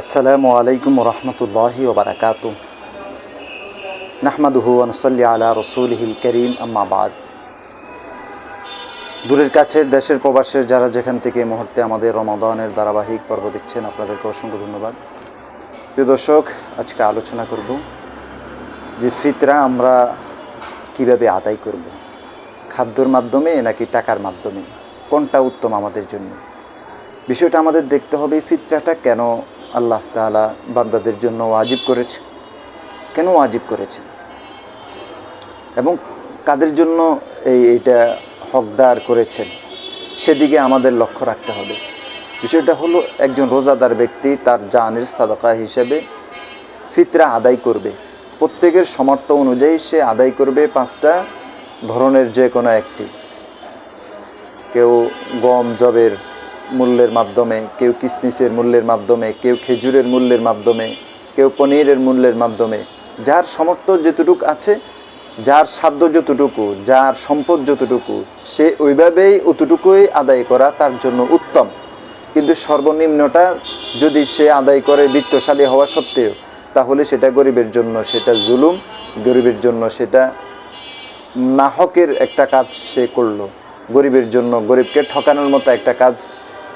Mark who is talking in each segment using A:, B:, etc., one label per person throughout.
A: আসসালামু আলাইকুম রহমতুল্লাহি ওবরাকাতু। নাহমাদুহু আনসল্লি আলা রসুলহিল করিম আম্মাবাদ দূরের কাছে, দেশের প্রবাসের যারা যেখান থেকে মুহূর্তে আমাদের রমাদানের ধারাবাহিক পর্ব দেখছেন, আপনাদেরকে অসংখ্য ধন্যবাদ। প্রিয় দর্শক, আজকে আলোচনা করব যে ফিতরা আমরা কীভাবে আদায় করব। খাদ্যর মাধ্যমে নাকি টাকার মাধ্যমে? কোনটা উত্তম আমাদের জন্য? বিষয়টা আমাদের দেখতে হবে ফিতরাটা কেন আল্লাহ তাআলা বান্দাদের জন্য ওয়াজিব করেছে। কেন ওয়াজিব করেছে? এবং কাদের জন্য এই এটা হকদার করেছেন? সেদিকে আমাদের লক্ষ্য রাখতে হবে। বিষয়টা হলো, একজন রোজাদার ব্যক্তি তার জানের সাদকা হিসেবে ফিতরা আদায় করবে। প্রত্যেকের সমর্থ অনুযায়ী সে আদায় করবে পাঁচটা ধরনের যে কোনো একটি। কেউ গম, জবের মূল্যের মাধ্যমে, কেউ কিসমিসের মূল্যের মাধ্যমে, কেউ খেজুরের মূল্যের মাধ্যমে, কেউ পনিরের মূল্যের মাধ্যমে, যার সমর্থ যতটুক আছে, যার সাধ্য যতটুকু, যার সম্পদ যতটুকু, সে ওইভাবেই অতটুকুই আদায় করা তার জন্য উত্তম। কিন্তু সর্বনিম্নটা যদি সে আদায় করে বৃত্তশালী হওয়া সত্ত্বেও, তাহলে সেটা গরিবের জন্য সেটা জুলুম, গরিবের জন্য সেটা নাহকের একটা কাজ সে করল। গরিবের জন্য গরিবকে ঠকানোর মতো একটা কাজ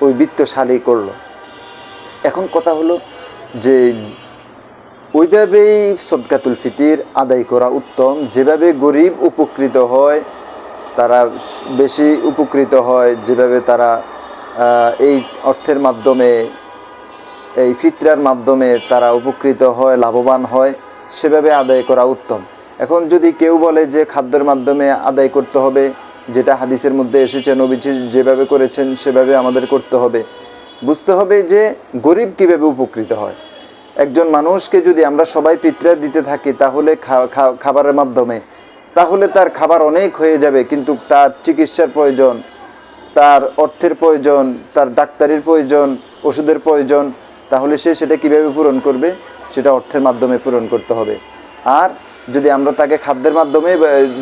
A: ওই বিত্তশালী করল। এখন কথা হলো যে ওইভাবেই সদকাতুল ফিতির আদায় করা উত্তম। যেভাবে গরিব উপকৃত হয়, তারা বেশি উপকৃত হয়, যেভাবে তারা এই অর্থের মাধ্যমে, এই ফিতরার মাধ্যমে তারা উপকৃত হয়, লাভবান হয়, সেভাবে আদায় করা উত্তম। এখন যদি কেউ বলে যে খাদ্যের মাধ্যমে আদায় করতে হবে যেটা হাদিসের মধ্যে এসেছে, নবীজি যেভাবে করেছেন সেভাবে আমাদের করতে হবে। বুঝতে হবে যে গরিব কীভাবে উপকৃত হয়। একজন মানুষকে যদি আমরা সবাই পিতরা দিতে থাকি তাহলে খাবারের মাধ্যমে, তাহলে তার খাবার অনেক হয়ে যাবে, কিন্তু তার চিকিৎসার প্রয়োজন, তার অর্থের প্রয়োজন, তার ডাক্তারির প্রয়োজন, ওষুধের প্রয়োজন, তাহলে সে সেটা কীভাবে পূরণ করবে? সেটা অর্থের মাধ্যমে পূরণ করতে হবে। আর যদি আমরা তাকে খাদ্যের মাধ্যমে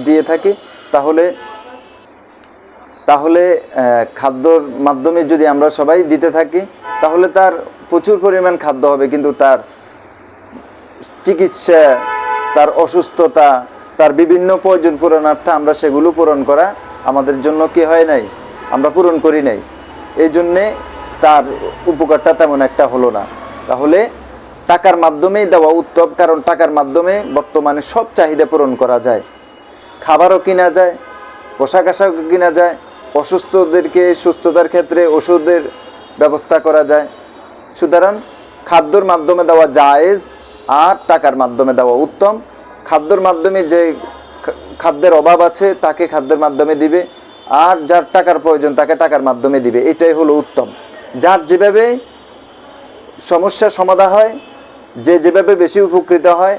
A: দিয়ে থাকি, তাহলে তাহলে খাদ্যর মাধ্যমে যদি আমরা সবাই দিতে থাকি, তাহলে তার প্রচুর পরিমাণ খাদ্য হবে, কিন্তু তার চিকিৎসা, তার অসুস্থতা, তার বিভিন্ন প্রয়োজন পূরণার্থে আমরা সেগুলো পূরণ করা আমাদের জন্য কি হয় নাই? আমরা পূরণ করি নাই। এই জন্যে তার উপকারটা তেমন একটা হলো না। তাহলে টাকার মাধ্যমেই দেওয়া উত্তম, কারণ টাকার মাধ্যমে বর্তমানে সব চাহিদা পূরণ করা যায়। খাবারও কিনা যায়, পোশাক আশাকও কিনা যায় অসুস্থদেরকে সুস্থতার ক্ষেত্রে ওষুধের ব্যবস্থা করা যায়। সুতরাং খাদ্যর মাধ্যমে দেওয়া জায়েজ আর টাকার মাধ্যমে দেওয়া উত্তম। খাদ্যর মাধ্যমে যে খাদ্যের অভাব আছে তাকে খাদ্যের মাধ্যমে দিবে আর যার টাকার প্রয়োজন তাকে টাকার মাধ্যমে দিবে। এটাই হলো উত্তম। যার যেভাবে সমস্যার সমাধা হয়, যে যেভাবে বেশি উপকৃত হয়,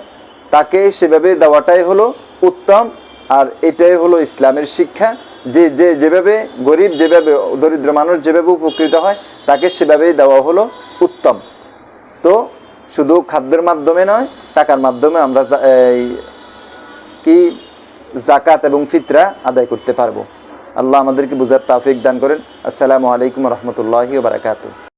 A: তাকে সেভাবে দেওয়াটাই হলো উত্তম। আর এটাই হলো ইসলামের শিক্ষা। যে যে, যেভাবে গরিব, যেভাবে দরিদ্র মানুষ যেভাবে উপকৃত হয়, তাকে সেভাবেই দেওয়া হলো উত্তম। তো শুধু খাদ্যের মাধ্যমে নয়, টাকার মাধ্যমে আমরা এই কি জাকাত এবং ফিতরা আদায় করতে পারব। আল্লাহ আমাদেরকে বুঝার তাফিক দান করেন। আসসালামু আলাইকুম রহমতুল্লাহি বারাকাতু